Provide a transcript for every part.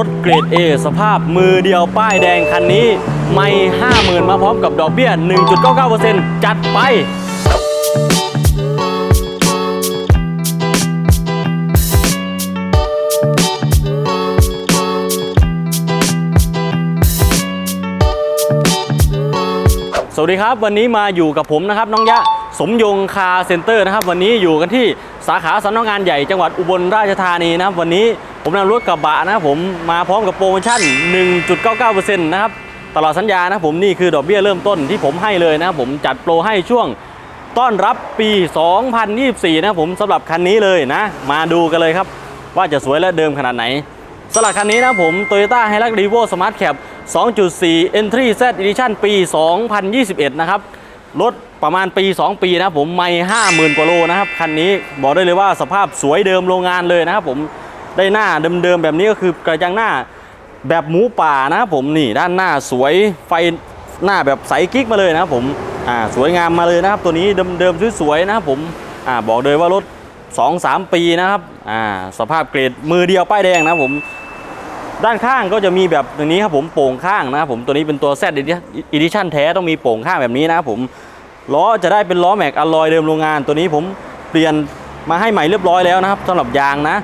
รถเกรด A สภาพมือเดียวป้ายแดงคันนี้ ไม่ 50,000 มาพร้อมกับดอกเบี้ย 1.99%จัดไป สวัสดีครับ วันนี้มาอยู่กับผมนะครับ น้องยะสมยงคาเซ็นเตอร์นะครับ วันนี้อยู่กันที่สาขาสำนักงานใหญ่จังหวัดอุบลราชธานีนะครับ วันนี้ผมนำรถกระบะนะครับผมมาพร้อมกับโปรโมชั่น 1.99%นะครับตลอดสัญญานะผมนี่คือดอกเบี้ยเริ่มต้นที่ผมให้เลยนะผมจัดโปรให้ช่วงต้อนรับปี 2024 นะครับผมสำหรับคันนี้เลยนะ มาดูกันเลยครับ ว่าจะสวยและเดิมขนาดไหนสำหรับคันนี้นะผม Toyota Hilux Revo Smart Cap 2.4 Entry Z Edition ปี 2021 นะครับรถประมาณปี 2 ปีนะผมไม่ 50,000 กว่าโลนะครับ คันนี้บอกได้เลยว่าสภาพสวยเดิมโรงงานเลยนะครับผม ได้หน้าเดิมๆแบบนี้ก็คือกระจังหน้าแบบหมูป่านะครับผมนี่ด้านหน้าสวยไฟหน้าแบบใสกิ๊กมาเลยนะครับผมอ่าสวยงามมาเลยนะครับ ตัวนี้เดิมๆสวยๆนะครับผมอ่าบอกเลยว่ารถ 2-3 ปีนะครับอ่าสภาพเกรดมือเดียวป้ายแดงนะผมด้านข้างก็จะมีแบบอย่างนี้ครับผมโป่งข้างนะครับผมตัวนี้เป็นตัว Z Edition แท้ต้องมีโป่งข้างแบบนี้นะครับผมล้อจะได้เป็นล้อแม็กอลลอยเดิมโรงงานตัวนี้ผมเปลี่ยนมาให้ใหม่เรียบร้อยแล้วนะครับสำหรับยางนะ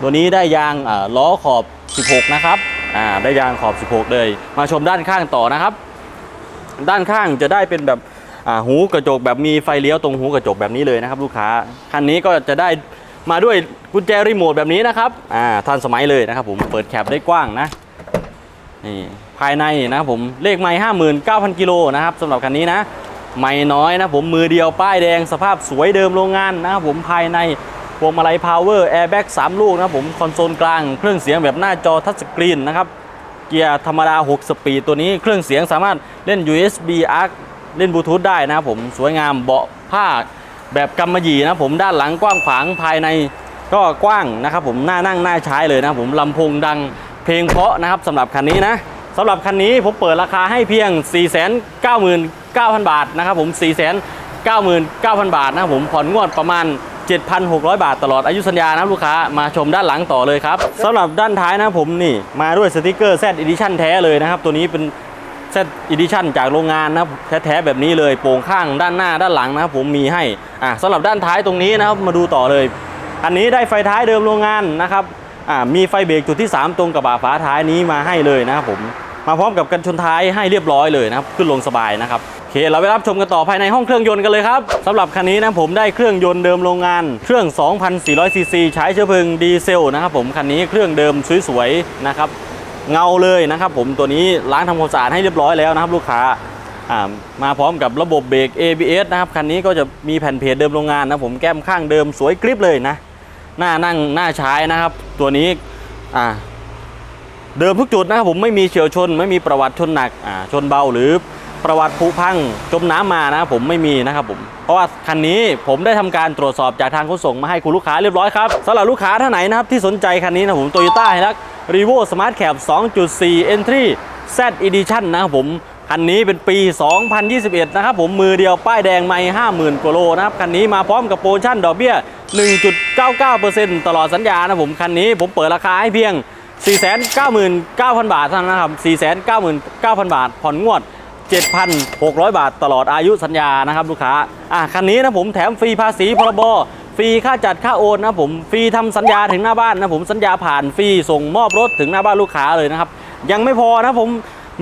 ตัวนี้ได้ยางล้อขอบ 16 นะครับอ่าได้ยางขอบ 16 เลย มาชมด้านข้างต่อนะครับ ด้านข้างจะได้เป็นแบบอ่าหูกระจกแบบมีไฟเลี้ยวตรงหูกระจกแบบนี้เลยนะครับลูกค้าคันนี้ก็จะได้มาด้วยกุญแจรีโมทแบบนี้นะครับอ่าทันสมัยเลยนะครับ ผมเปิดแคปได้กว้างนะนี่ภายในนะครับผมเลขไม้ห้าหมื่นเก้าพันกิโลนะครับสำหรับคันนี้นะไม่น้อยนะผมมือเดียวป้ายแดงสภาพสวยเดิมโรงงานนะครับผมภายใน พวงมาลัยพาวเวอร์แอร์แบ็กสามลูกนะครับผมคอนโซลกลางเครื่องเสียงแบบหน้าจอทัชสกรีนนะครับเกียร์ธรรมดา 6 สปีดตัวนี้เครื่องเสียงสามารถเล่น USB ARC เล่นบลูทูธได้นะครับผมสวยงามเบาะผ้าแบบกำมะหยี่นะผมด้านหลังกว้างขวางภายในก็กว้างนะครับผมหน้านั่งหน้าใช้เลยนะผมลำโพงดังเพลงเพราะนะครับสำหรับคันนี้นะสำหรับคันนี้ผมเปิดราคาให้เพียง 499,000 บาทนะครับผม 499,000 บาทนะครับผมผ่อนงวดประมาณ 7,600 บาทตลอดอายุสัญญานะครับลูกค้ามาชมด้านหลังต่อเลยครับสำหรับด้านท้ายนะผมนี่มาด้วยสติกเกอร์ Z Edition แท้เลยนะครับตัวนี้เป็น Z Edition จากโรงงานนะครับแท้ๆแบบนี้เลยโป่งข้างด้านหน้าด้านหลังนะครับผมมีให้อะสำหรับด้านท้ายตรงนี้นะครับมาดูต่อเลย อันนี้ได้ไฟท้ายเดิมโรงงานนะครับอ่ามีไฟเบรกจุดที่ 3 ตรงกระบะฝาท้ายนี้มาให้เลยนะครับผมมาพร้อมกับกันชนท้ายให้เรียบร้อยเลยนะครับขึ้นลงสบายนะครับ เคเราไปรับชมกันต่อภายในห้องเครื่องยนต์กันเลยครับสำหรับคันนี้นะผมได้เครื่องยนต์เดิมโรงงาน เครื่อง 2,400 ซีซีใช้เชื้อเพลิงดีเซลนะครับผมคันนี้เครื่องเดิมสวยๆนะครับเงาเลยนะครับผมตัวนี้ล้างทำความสะอาดให้เรียบร้อยแล้วนะครับลูกค้าอ่ามาพร้อมกับระบบเบรก ABS นะครับคันนี้ก็จะมีแผ่นเพจเดิมโรงงานนะผมแก้มข้างเดิมสวยกริบเลยนะหน้านั่งหน้าใช้นะครับ ตัวนี้อ่าเดิมทุกจุดนะครับผมไม่มีเฉียวชน ไม่มีประวัติชนหนักอ่าชนเบาหรือ ประวัติผุพังจมน้ำมานะผมไม่มีนะครับผม เพราะว่าคันนี้ผมได้ทำการตรวจสอบจากทางขนส่งมาให้คุณลูกค้าเรียบร้อยครับสำหรับลูกค้าท่านไหนนะครับที่สนใจคันนี้นะผมโตโยต้าไฮรัก r e v o Smart Cap 2.4 Entry Z Edition นะครับผมคันนี้เป็นปี 2021 นะครับผมมือเดียวป้ายแดงไม่50,000กว่าโลนะครับคันนี้มาพร้อมกับโปรโมชั่นดอกเบี้ย 1.99%ตลอดสัญญานะผมคันนี้ผมเปิดราคาให้เพียง 499,000 บาทเท่านั้นนะครับ 499,000 บาทผ่อนงวด 7,600 บาทตลอดอายุสัญญานะครับลูกค้าอะคันนี้นะผมแถมฟรีภาษีพรบฟรีค่าจัดค่าโอนนะผมฟรีทำสัญญาถึงหน้าบ้านนะผมสัญญาผ่านฟรีส่งมอบรถถึงหน้าบ้านลูกค้าเลยนะครับ ยังไม่พอนะผม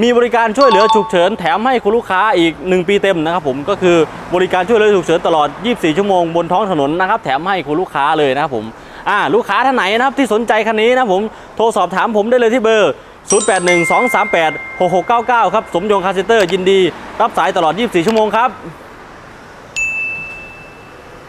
มีบริการช่วยเหลือฉุกเฉินแถมให้คุณลูกค้าอีก 1 ปีเต็มนะครับผมก็คือบริการช่วยเหลือฉุกเฉินตลอด 24 ชั่วโมงบนท้องถนนนะครับแถมให้คุณลูกค้าเลยนะครับผมอ่าลูกค้าท่านไหนนะครับที่สนใจคันนี้นะผมโทรสอบถามผมได้เลยที่เบอร์ 0812386699 ครับ สมยงคาเซนเตอร์ยินดี รับสายตลอด 24 ชั่วโมงครับ